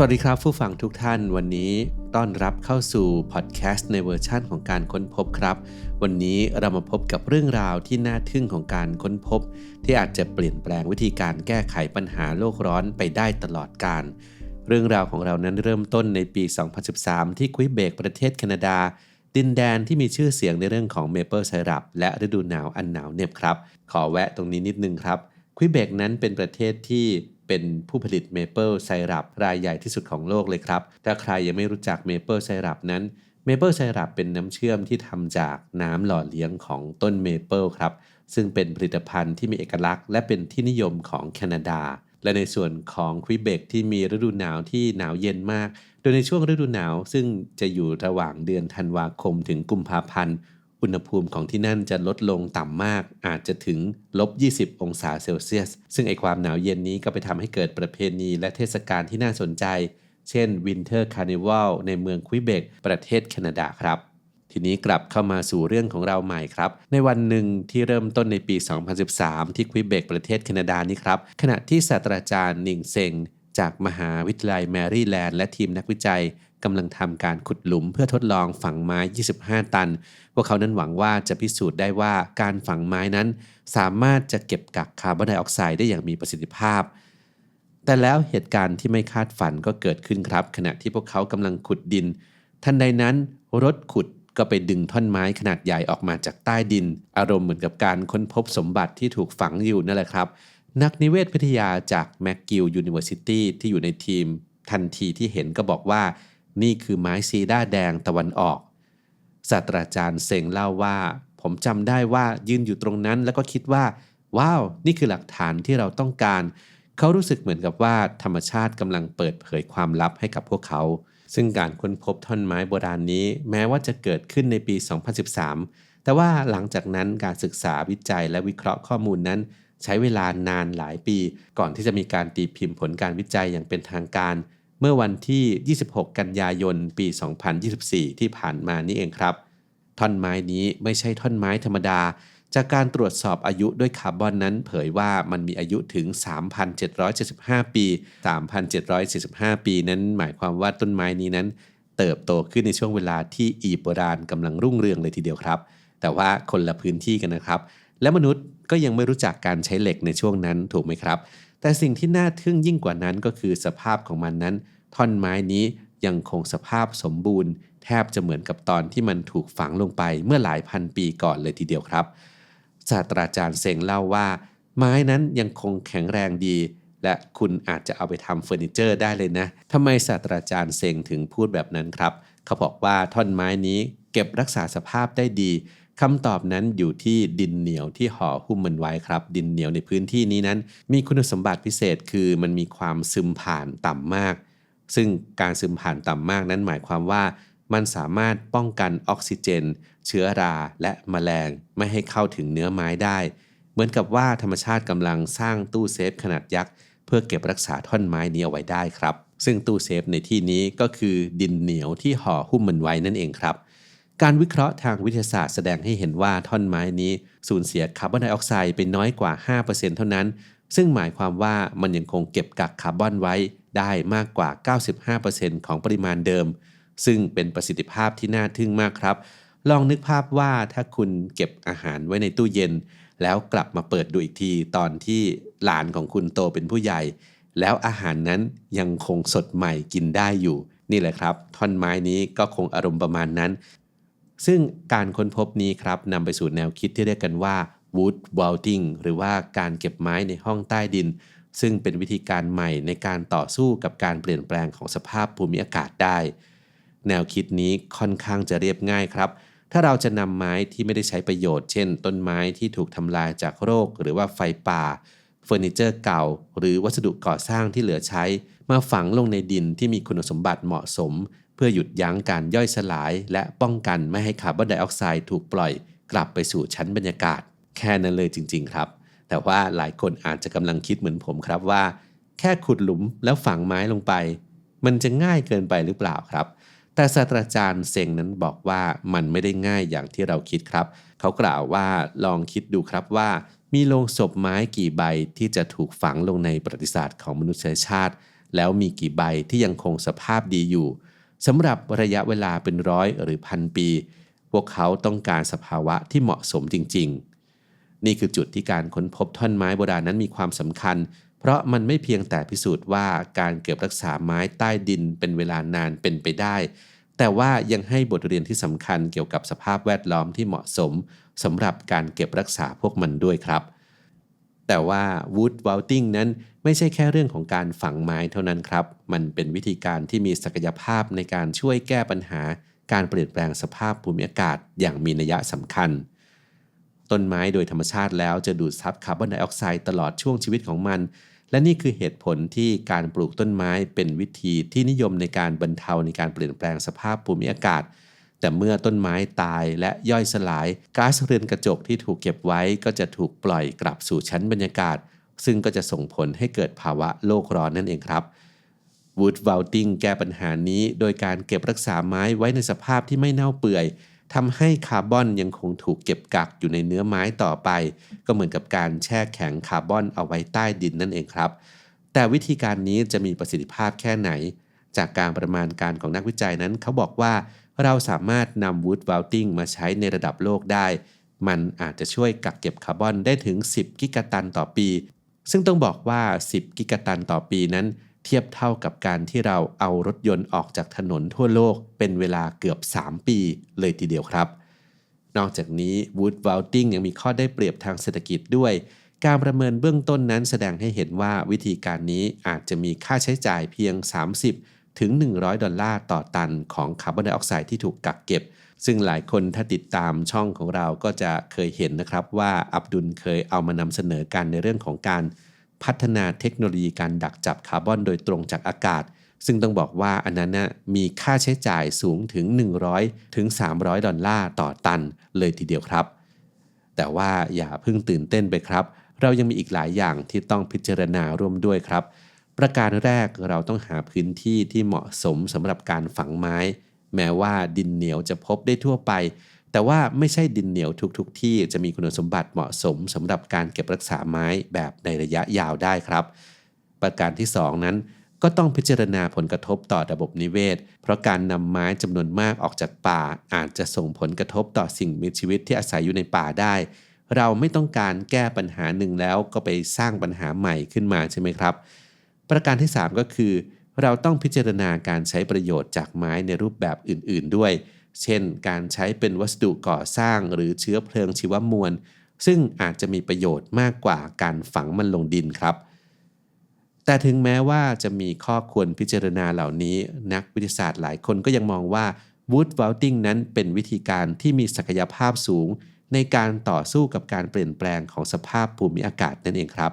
สวัสดีครับผู้ฟังทุกท่านวันนี้ต้อนรับเข้าสู่พอดแคสต์ในเวอร์ชั่นของการค้นพบครับ วันนี้เรามาพบกับเรื่องราวที่น่าทึ่งของการค้นพบ ที่อาจจะเปลี่ยนแปลงวิธีการแก้ไขปัญหาโลกร้อนไปได้ตลอดการ เรื่องราวของเรานั้นเริ่มต้นในปี 2013 ที่ควิเบกประเทศแคนาดา ดินแดนที่มีชื่อเสียงในเรื่องของเมเปิลไซรัปและฤดูหนาวอันหนาวเหน็บครับ ขอแวะตรงนี้นิดนึงครับควิเบกนั้นเป็นประเทศที่ เป็นผู้ผลิตเมเปิลไซรัปรายใหญ่ที่สุดของโลกเลยครับ ถ้าใครยังไม่รู้จักเมเปิลไซรัปนั้นเมเปิลไซรัปเป็นน้ำเชื่อมที่ทำจากน้ำหล่อเลี้ยงของต้นเมเปิลครับ ซึ่งเป็นผลิตภัณฑ์ที่มีเอกลักษณ์ และเป็นที่นิยมของแคนาดา และในส่วนของควิเบกที่มีฤดูหนาวที่หนาวเย็นมาก โดยในช่วงฤดูหนาวซึ่งจะอยู่ระหว่างเดือนธันวาคมถึงกุมภาพันธ์ อุณหภูมิของที่นั่นจะลดลงต่ำมาก อาจจะถึงลบ 20 องศาเซลเซียส ซึ่งไอความหนาวเย็นนี้ก็ไปทำให้เกิดประเพณีและเทศกาลที่น่าสนใจ เช่น Winter Carnival ในเมืองควิเบกประเทศแคนาดาครับ ทีนี้กลับเข้ามาสู่เรื่องของเราใหม่ครับ ในวันหนึ่งที่เริ่มต้นในปี 2013 ที่ควิเบกประเทศแคนาดานี้ครับ ขณะที่ศาสตราจารย์นิงเซงจากมหาวิทยาลัยแมรี่แลนด์และทีมนักวิจัย กำลังทำการขุดหลุมเพื่อทดลองฝังไม้ 25 ตัน พวกเขานั้นหวังว่าจะพิสูจน์ได้ว่าการฝังไม้นั้น สามารถจะเก็บกักคาร์บอนไดออกไซด์ได้อย่างมีประสิทธิภาพ แต่แล้วเหตุการณ์ที่ไม่คาดฝันก็เกิดขึ้นครับ ขณะที่พวกเขากำลังขุดดิน ทันใดนั้นรถขุดก็ไปดึงท่อนไม้ขนาดใหญ่ออกมาจากใต้ดิน อารมณ์เหมือนกับการค้นพบสมบัติที่ถูกฝังอยู่นั่นแหละครับ นักนิเวศวิทยาจากแมกกิลยูนิเวอร์ซิตี้ที่อยู่ในทีม ทันทีที่เห็นก็บอกว่า นี่คือไม้ซีด้าแดงตะวันออก ศาสตราจารย์เซงเล่าว่า ผมจำได้ว่ายืนอยู่ตรงนั้นแล้วก็คิดว่า ว้าว นี่คือหลักฐานที่เราต้องการ เขารู้สึกเหมือนกับว่าธรรมชาติกำลังเปิดเผยความลับให้กับพวกเขา ซึ่งการค้นพบท่อนไม้โบราณนี้ แม้ว่าจะเกิดขึ้นในปี 2013 แต่ว่าหลังจากนั้นการศึกษาวิจัยและวิเคราะห์ข้อมูลนั้น ใช้เวลานานหลายปี ก่อนที่จะมีการตีพิมพ์ผลการวิจัยอย่างเป็นทางการ เมื่อวันที่ 26 กันยายน ปี 2024 ที่ผ่านมานี้เองครับ ท่อนไม้นี้ไม่ใช่ท่อนไม้ธรรมดา จากการตรวจสอบอายุด้วยคาร์บอนนั้น เผยว่ามันมีอายุถึง 3,775 ปี 3,775ปีนั้นหมายความว่าต้นไม้นี้นั้น เติบโตขึ้นในช่วงเวลาที่อีโบราณกำลังรุ่งเรืองเลยทีเดียวครับ แต่ว่าคนละพื้นที่กันนะครับ และมนุษย์ก็ยังไม่รู้จักการใช้เหล็กในช่วงนั้นถูกไหมครับ แต่สิ่งที่น่าทึ่งยิ่งกว่านั้นก็คือสภาพของมันนั้น ท่อนไม้นี้ยังคงสภาพสมบูรณ์ แทบจะเหมือนกับตอนที่มันถูกฝังลงไปเมื่อหลายพันปีก่อนเลยทีเดียวครับ ศาสตราจารย์เซงเล่าว่า ไม้นั้นยังคงแข็งแรงดี และคุณอาจจะเอาไปทำเฟอร์นิเจอร์ได้เลยนะทำไมศาสตราจารย์เซงถึงพูดแบบนั้นครับ เขาบอกว่าท่อนไม้นี้เก็บรักษาสภาพได้ดี คำตอบนั้นอยู่ที่ดินเหนียวที่ห่อหุ้มมันไว้ครับ ดินเหนียวในพื้นที่นี้นั้น มีคุณสมบัติพิเศษคือมันมีความซึมผ่านต่ำมาก ซึ่งการซึมผ่านต่ำมากนั้นหมายความว่า มันสามารถป้องกันออกซิเจน เชื้อราและมแมลงไม่ให้เข้าถึงเนื้อไม้ได้ เหมือนกับว่าธรรมชาติกำลังสร้างตู้เซฟขนาดยักษ์เพื่อเก็บรักษาท่อนไม้นี้เอาไว้ได้ครับ ซึ่งตู้เซฟในที่นี้ก็คือดินเหนียวที่ห่อหุ้มมันไว้นั่นเองครับ การวิเคราะห์ทางวิทยาศาสตร์แสดงให้เห็นว่าท่อนไม้นี้ สูญเสียคาร์บอนไดออกไซด์ไปน้อยกว่า 5%เท่านั้น ซึ่งหมายความว่ามันยังคงเก็บกักคาร์บอนไว้ได้มากกว่า 95%ของปริมาณเดิม ซึ่งเป็นประสิทธิภาพที่น่าทึ่งมากครับ ลองนึกภาพว่าถ้าคุณเก็บอาหารไว้ในตู้เย็น แล้วกลับมาเปิดดูอีกทีตอนที่หลานของคุณโตเป็นผู้ใหญ่ แล้วอาหารนั้นยังคงสดใหม่กินได้อยู่นี่แหละครับ ท่อนไม้นี้ก็คงอารมณ์ประมาณนั้น ซึ่งการค้นพบนี้ครับนำไปสู่แนวคิดที่เรียกกันว่า wood vaulting หรือว่าการเก็บไม้ในห้องใต้ดิน ซึ่งเป็นวิธีการใหม่ในการต่อสู้กับการเปลี่ยนแปลงของสภาพภูมิอากาศได้ แนวคิดนี้ค่อนข้างจะเรียบง่ายครับ ถ้าเราจะนำไม้ที่ไม่ได้ใช้ประโยชน์ เช่น ต้นไม้ที่ถูกทำลายจากโรค หรือว่าไฟป่าเฟอร์นิเจอร์เก่า หรือวัสดุก่อสร้างที่เหลือใช้ มาฝังลงในดินที่มีคุณสมบัติเหมาะสม เพื่อหยุดยั้งการย่อยสลายและป้องกันไม่ให้คาร์บอนไดออกไซด์ถูกปล่อยกลับไปสู่ชั้นบรรยากาศ แค่นั้นเลยจริง ๆ ครับ แต่ว่าหลายคนอาจจะกำลังคิดเหมือนผมครับว่า แค่ขุดหลุมแล้วฝังไม้ลงไป มันจะง่ายเกินไปหรือเปล่าครับ แต่ศาสตราจารย์เซงนั้นบอกว่ามันไม่ได้ง่ายอย่างที่เราคิดครับ เขากล่าวว่าลองคิดดูครับว่ามีโลงศพไม้กี่ใบที่จะถูกฝังลงในประวัติศาสตร์ของมนุษยชาติ แล้วมีกี่ใบที่ยังคงสภาพดีอยู่ สำหรับระยะเวลาเป็นร้อยหรือพันปี พวกเขาต้องการสภาวะที่เหมาะสมจริง ๆ นี่คือจุดที่การค้นพบท่อนไม้โบราณนั้นมีความสำคัญ เพราะมันไม่เพียงแต่พิสูจน์ว่าการเก็บรักษาไม้ใต้ดินเป็นเวลานานเป็นไปได้ แต่ว่ายังให้บทเรียนที่สำคัญเกี่ยวกับสภาพแวดล้อมที่เหมาะสมสำหรับการเก็บรักษาพวกมันด้วยครับ แต่ว่า wood vaulting นั้นไม่ใช่แค่เรื่องของการฝังไม้เท่านั้นครับ มันเป็นวิธีการที่มีศักยภาพในการช่วยแก้ปัญหา การเปลี่ยนแปลงสภาพภูมิอากาศอย่างมีนัยสำคัญ ต้นไม้โดยธรรมชาติแล้วจะดูดซับคาร์บอนไดออกไซด์ตลอดช่วงชีวิตของมัน และนี่คือเหตุผลที่การปลูกต้นไม้เป็นวิธีที่นิยมในการบรรเทาในการเปลี่ยนแปลงสภาพภูมิอากาศ แต่เมื่อต้นไม้ตายและย่อยสลายก๊าซเรือนกระจกที่ถูกเก็บไว้ก็จะถูกปล่อยกลับสู่ชั้นบรรยากาศ ซึ่งก็จะส่งผลให้เกิดภาวะโลกร้อนนั่นเองครับ Wood Vaulting แก้ปัญหานี้โดยการเก็บรักษาไม้ไว้ในสภาพที่ไม่เน่าเปื่อยทำให้คาร์บอนยังคงถูกเก็บกักอยู่ในเนื้อไม้ต่อไป ก็เหมือนกับการแช่แข็งคาร์บอนเอาไว้ใต้ดินนั่นเองครับ แต่วิธีการนี้จะมีประสิทธิภาพแค่ไหน จากการประมาณการของนักวิจัยนั้นเขาบอกว่า เราสามารถนำ Wood Vaulting มาใช้ในระดับโลกได้ มันอาจจะช่วยกักเก็บคาร์บอนได้ถึง 10 กิกะตันต่อปี ซึ่งต้องบอกว่า 10 กิกะตันต่อปีนั้น เทียบเท่ากับการที่เราเอารถยนต์ออกจากถนนทั่วโลกเป็นเวลาเกือบ 3 ปีเลยทีเดียวครับ นอกจากนี้ Wood Vaulting ยังมีข้อได้เปรียบทางเศรษฐกิจด้วยการประเมินเบื้องต้นนั้นแสดงให้เห็นว่าวิธีการนี้อาจจะมีค่าใช้จ่ายเพียง 30 ถึง 100 ดอลลาร์ต่อตันของคาร์บอนไดออกไซด์ที่ถูกกักเก็บ ซึ่งหลายคนถ้าติดตามช่องของเราก็จะเคยเห็นนะครับว่าอับดุลเคยเอามานำเสนอกันในเรื่องของการพัฒนาเทคโนโลยีการดักจับคาร์บอนโดยตรงจากอากาศ ซึ่งต้องบอกว่าอันนั้นนะมีค่าใช้จ่ายสูงถึง 100 ถึง 300 ดอลลาร์ต่อตันเลยทีเดียวครับ แต่ว่าอย่าเพิ่งตื่นเต้นไปครับ เรายังมีอีกหลายอย่างที่ต้องพิจารณาร่วมด้วยครับ ประการแรกเราต้องหาพื้นที่ที่เหมาะสมสำหรับการฝังไม้ แม้ว่าดินเหนียวจะพบได้ทั่วไป แต่ว่าไม่ใช่ดินเหนียวทุกๆทที่จะมีคุณสมบัติเหมาะสมสำหรับการเก็บรักษาไม้แบบในระยะยาวได้ครับ ประการที่ 2 นั้นก็ต้องพิจารณาผลกระทบต่อระบบนิเวศ เพราะการนำไม้จำนวนมากออกจากป่า อาจจะส่งผลกระทบต่อสิ่งมีชีวิตที่อาศัยอยู่ในป่าได้ เราไม่ต้องการแก้ปัญหาหนึ่งแล้วก็ไปสร้างปัญหาใหม่ขึ้นมาใช่ไหมครับ ประการที่ 3 ก็คือ เราต้องพิจารณาการใช้ประโยชน์จากไม้ในรูปแบบอื่น ๆ ด้วย เช่น การใช้เป็นวัสดุก่อสร้างหรือเชื้อเพลิงชีวมวล ซึ่งอาจจะมีประโยชน์มากกว่าการฝังมันลงดินครับ แต่ถึงแม้ว่าจะมีข้อควรพิจารณาเหล่านี้ นักวิทยาศาสตร์หลายคนก็ยังมองว่า wood vaulting นั้นเป็นวิธีการที่มีศักยภาพสูง ในการต่อสู้กับการเปลี่ยนแปลงของสภาพภูมิอากาศนั่นเองครับ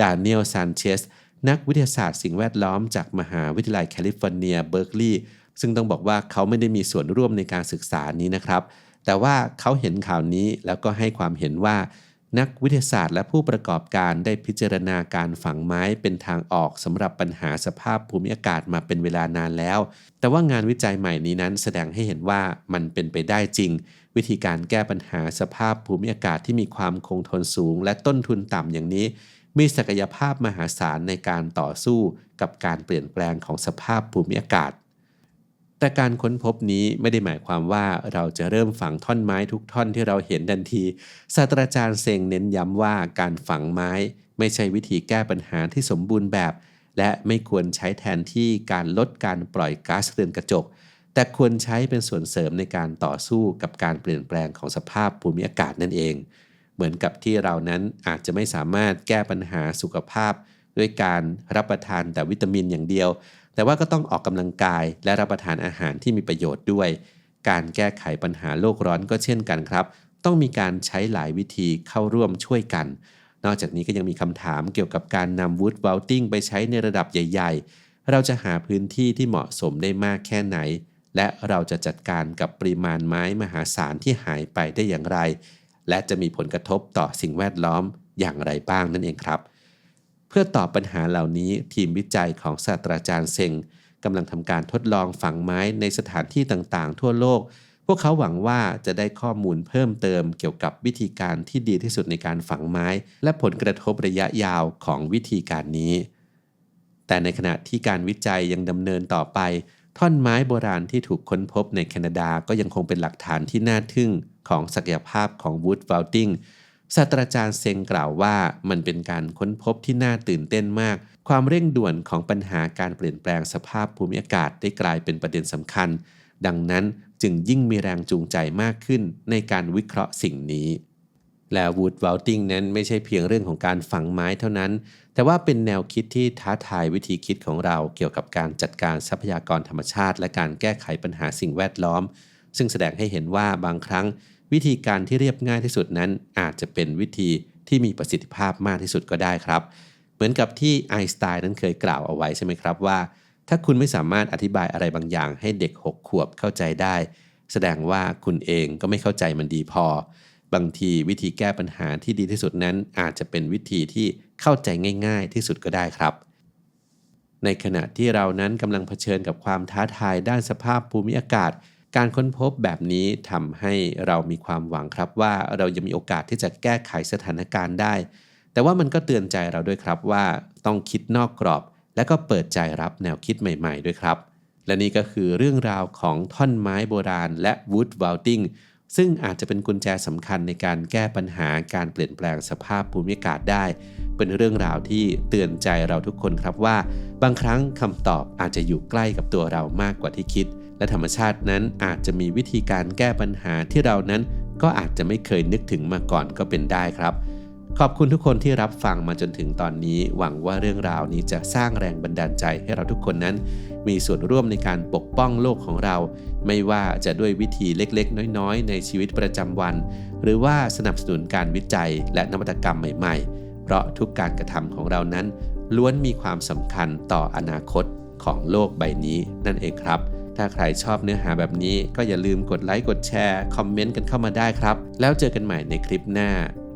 ดานิเอลซานเชส นักวิทยาศาสตร์สิ่งแวดล้อมจากมหาวิทยาลัยแคลิฟอร์เนียเบิร์กลีย์ซึ่งต้องบอกว่าเขาไม่ได้มีส่วนร่วมในการศึกษานี้นะครับ แต่ว่าเขาเห็นข่าวนี้แล้วก็ให้ความเห็นว่า นักวิทยาศาสตร์และผู้ประกอบการได้พิจารณาการฝังไม้เป็นทางออกสำหรับปัญหาสภาพภูมิอากาศมาเป็นเวลานานแล้ว แต่ว่างานวิจัยใหม่นี้นั้นแสดงให้เห็นว่ามันเป็นไปได้จริง วิธีการแก้ปัญหาสภาพภูมิอากาศที่มีความคงทนสูง และต้นทุนต่ำอย่างนี้ มีศักยภาพมหาศาลในการต่อสู้กับการเปลี่ยนแปลงของสภาพภูมิอากาศ แต่การค้นพบนี้ไม่ได้หมายความว่าเราจะเริ่มฝังท่อนไม้ทุกท่อนที่เราเห็นทันที ศาสตราจารย์เซงเน้นย้ำว่าการฝังไม้ไม่ใช่วิธีแก้ปัญหาที่สมบูรณ์แบบ และไม่ควรใช้แทนที่การลดการปล่อยก๊าซเรือนกระจก แต่ควรใช้เป็นส่วนเสริมในการต่อสู้กับการเปลี่ยนแปลงของสภาพภูมิอากาศนั่นเอง เหมือนกับที่เรานั้นอาจจะไม่สามารถแก้ปัญหาสุขภาพ ด้วยการรับประทานแต่วิตามินอย่างเดียว แต่ว่าก็ต้องออกกำลังกายและรับประทานอาหารที่มีประโยชน์ด้วย การแก้ไขปัญหาโลกร้อนก็เช่นกันครับ ต้องมีการใช้หลายวิธีเข้าร่วมช่วยกัน นอกจากนี้ก็ยังมีคำถามเกี่ยวกับการนำวูดวลติ้งไปใช้ในระดับใหญ่ ๆ เราจะหาพื้นที่ที่เหมาะสมได้มากแค่ไหน และเราจะจัดการกับปริมาณไม้มหาศาลที่หายไปได้อย่างไร และจะมีผลกระทบต่อสิ่งแวดล้อมอย่างไรบ้างนั่นเองครับ เพื่อตอบปัญหาเหล่านี้ทีมวิจัยของศาสตราจารย์เซงกำลังทำการทดลองฝังไม้ในสถานที่ต่างๆ ทั่วโลก พวกเขาหวังว่าจะได้ข้อมูลเพิ่มเติมเกี่ยวกับวิธีการที่ดีที่สุดในการฝังไม้ และผลกระทบระยะยาวของวิธีการนี้ แต่ในขณะที่การวิจัยยังดำเนินต่อไป ท่อนไม้โบราณที่ถูกค้นพบในแคนาดาก็ยังคงเป็นหลักฐานที่น่าทึ่งของศักยภาพของวูดว l ลติงศาสตราจารย์เซงกล่าวว่ามันเป็นการค้นพบที่น่าตื่นเต้นมาก ความเร่งด่วนของปัญหาการเปลี่ยนแปลงสภาพภูมิอากาศได้กลายเป็นประเด็นสำคัญ ดังนั้นจึงยิ่งมีแรงจูงใจมากขึ้นในการวิเคราะห์สิ่งนี้ และวูดวลติงนั้นไม่ใช่เพียงเรื่องของการฝังไม้เท่านั้น แต่ว่าเป็นแนวคิดที่ท้าทายวิธีคิดของเราเกี่ยวกับการจัดการทรัพยากรธรรมชาติ และการแก้ไขปัญหาสิ่งแวดล้อม ซึ่งแสดงให้เห็นว่าบางครั้ง วิธีการที่เรียบง่ายที่สุดนั้น อาจจะเป็นวิธีที่มีประสิทธิภาพมากที่สุดก็ได้ครับ เหมือนกับที่ไอน์สไตน์นั้นเคยกล่าวเอาไว้ใช่ไหมครับว่า ถ้าคุณไม่สามารถอธิบายอะไรบางอย่างให้เด็ก 6 ขวบเข้าใจได้ แสดงว่าคุณเองก็ไม่เข้าใจมันดีพอ บางทีวิธีแก้ปัญหาที่ดีที่สุดนั้น อาจจะเป็นวิธีที่เข้าใจง่าย ๆ ที่สุดก็ได้ครับ ในขณะที่เรานั้นกำลังเผชิญกับความท้าทายด้านสภาพภูมิอากาศ การค้นพบแบบนี้ทำให้เรามีความหวังครับว่าเรายังมีโอกาสที่จะแก้ไขสถานการณ์ได้ แต่ว่ามันก็เตือนใจเราด้วยครับว่าต้องคิดนอกกรอบ และก็เปิดใจรับแนวคิดใหม่ ๆ ด้วยครับและนี่ก็คือเรื่องราวของท่อนไม้โบราณและ wood vaulting ซึ่งอาจจะเป็นกุญแจสำคัญในการแก้ปัญหาการเปลี่ยนแปลงสภาพภูมิอากาศได้ เป็นเรื่องราวที่เตือนใจเราทุกคนครับว่า บางครั้งคำตอบอาจจะอยู่ใกล้กับตัวเรามากกว่าที่คิด และธรรมชาตินั้นอาจจะมีวิธีการแก้ปัญหาที่เรานั้นก็อาจจะไม่เคยนึกถึงมาก่อนก็เป็นได้ครับ ขอบคุณทุกคนที่รับฟังมาจนถึงตอนนี้ หวังว่าเรื่องราวนี้จะสร้างแรงบันดาลใจให้เราทุกคนนั้น มีส่วนร่วมในการปกป้องโลกของเรา ไม่ว่าจะด้วยวิธีเล็กๆ น้อยๆ ในชีวิตประจำวัน หรือว่าสนับสนุนการวิจัยและนวัตกรรมใหม่ๆ เพราะทุกการกระทำของเรานั้น ล้วนมีความสำคัญต่ออนาคตของโลกใบนี้นั่นเองครับถ้าใครชอบเนื้อหาแบบนี้ก็อย่าลืมกดไลค์กดแชร์ คอมเมนต์กันเข้ามาได้ครับ แล้วเจอกันใหม่ในคลิปหน้า